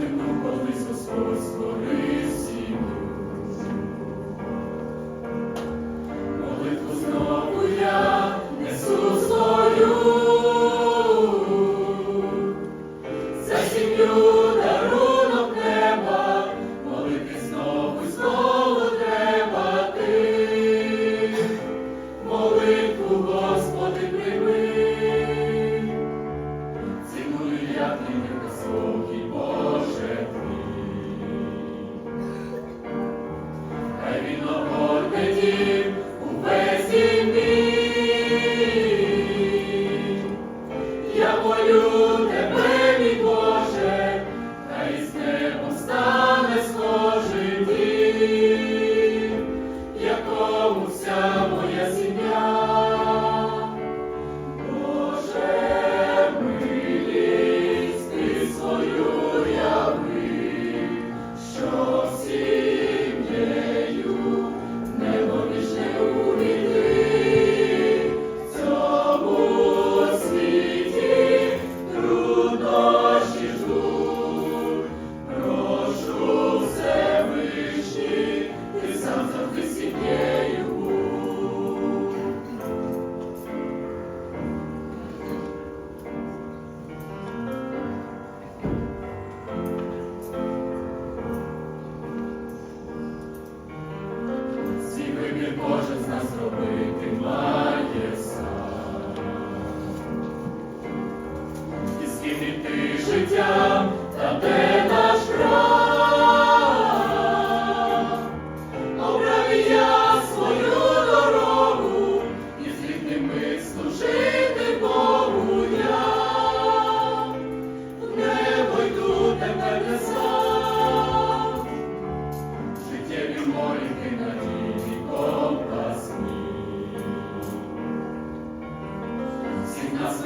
землю, кожний со свого створив.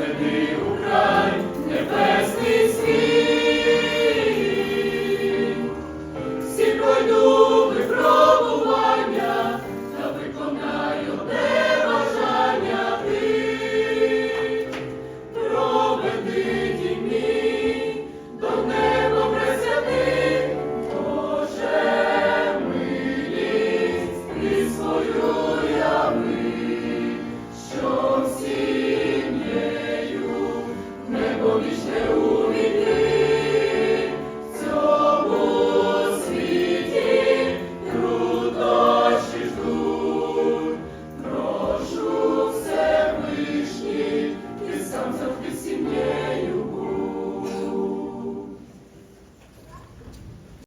Веди у край, небесний é